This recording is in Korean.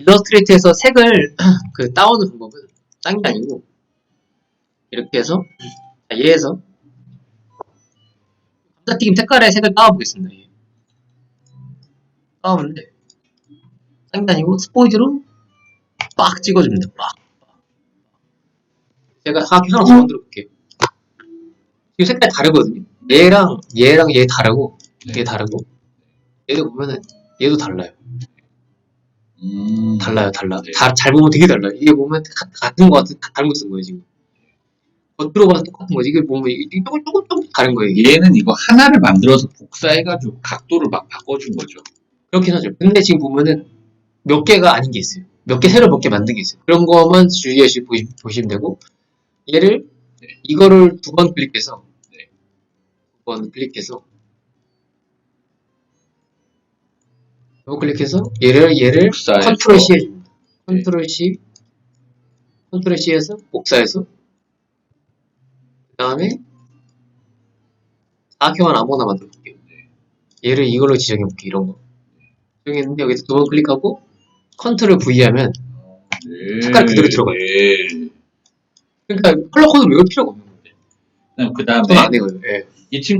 일러스트레이트에서 색을 그 따오는 방법은 딴 게 아니고 이렇게 해서 자, 얘에서 감자튀김 색깔의 색을 따와보겠습니다. 얘. 따오는데 딴 게 아니고 스포이드로 빡 찍어줍니다. 빡. 제가 하나 더 만들어 볼게요. 지금 색깔 다르거든요. 얘랑 얘랑 얘 다르고 얘 다르고 얘도 보면은 얘도 달라요. 음. 달라요, 달라. 네. 다, 잘 보면 되게 달라요. 이게 보면 가- 같은 거 같은, 다 다른 거 쓴 거예요, 지금. 겉으로 봐서 똑같은 거지. 이게 보면 이게 조금, 조금, 조금 다른 거예요, 이게. 얘는 이거 하나를 만들어서 복사해가지고 각도를 막 바꿔준 거죠. 그렇긴 하죠. 근데 지금 보면은 몇 개가 아닌 게 있어요. 몇 개, 새로 몇 개 만든 게 있어요. 그런 거만 주의하시, 보시, 보시면 되고, 얘를, 네. 이거를 두 번 클릭해서, 네. 두번 클릭해서, 두번 클릭해서, 얘를, 얘를 복사해서. 컨트롤 C 해줍니다. 네. 컨트롤 C, 컨트롤 C에서 복사해서, 그 다음에 사각형 아무거나 만들어 볼게요. 얘를 이걸로 지정해 볼게요. 이런 거. 지정했는데 여기서 두 번 클릭하고 컨트롤 V 하면 네. 색깔 그대로 들어가요. 네. 그러니까 컬러 코드 외울 필요가 없는 건데. 그 다음에 그건 안 해요. 예. 이 친구